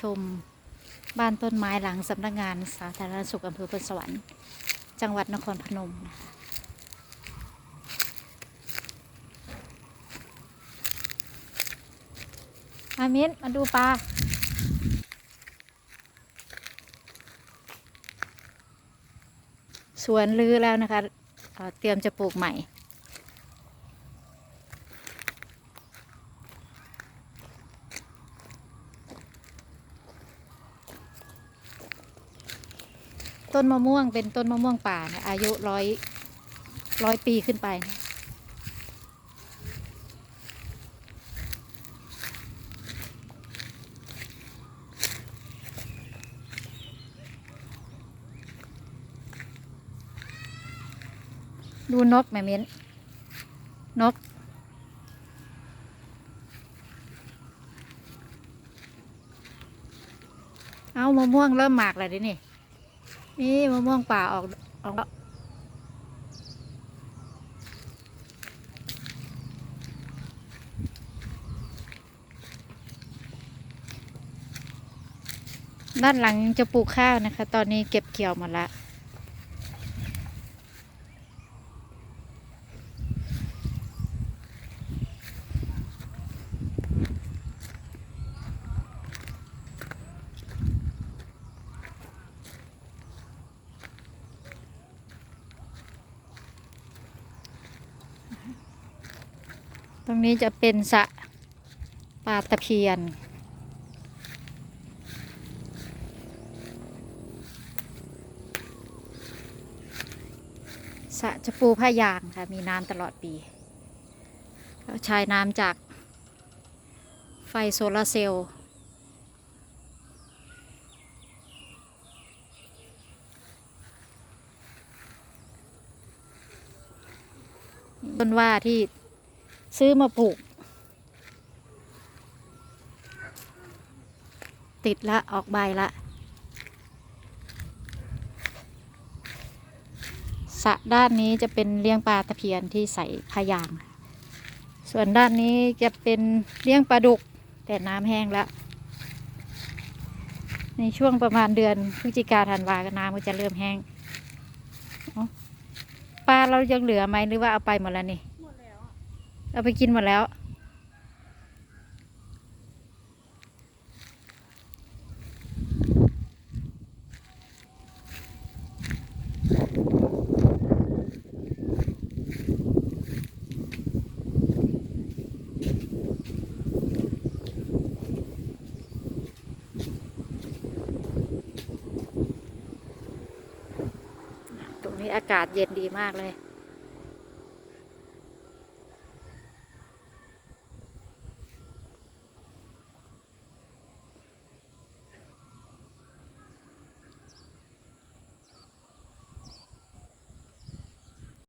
ชมบ้านต้นไม้หลังสำนักงานสาธารณสุขอำเภอพลสวรรค์ จังหวัดนครพนมนะคะอามินมาดูปลาสวนลือแล้วนะคะเเตรียมจะปลูกใหม่ ต้นมะม่วงเป็นต้นมะม่วงป่านะอายุร้อยร้อยปีขึ้นไปนะดูนกแม่เม้นนกเอามะม่วงเริ่มหมากแล้วดินี่ นี่มะม่วงป่าออกออกแล้วด้านหลังจะปลูกข้าวนะคะ ตอนนี้เก็บเกี่ยวหมดละ ตรงนี้จะเป็นสะปลาตะเพียน สะจะปูผ้ายางค่ะ มีน้ำตลอดปีแล้วใช้น้ำจากไฟโซลาร์เซลล์ต้นว่าที่ ซื้อมาปลูก ติดละออกใบละสะด้านนี้จะเป็นเลี้ยงปลาตะเพียนที่ใส่พายาง ส่วนด้านนี้จะเป็นเลี้ยงปลาดุก แต่น้ำแห้งแล้ว ในช่วงประมาณเดือนพฤศจิกาธันวาน้ำก็จะเริ่มแห้งปลาเรายังเหลือไหมหรือว่าเอาไปหมดแล้วนี่ เอาไปกินหมดแล้ว ตรงนี้อากาศเย็นดีมากเลย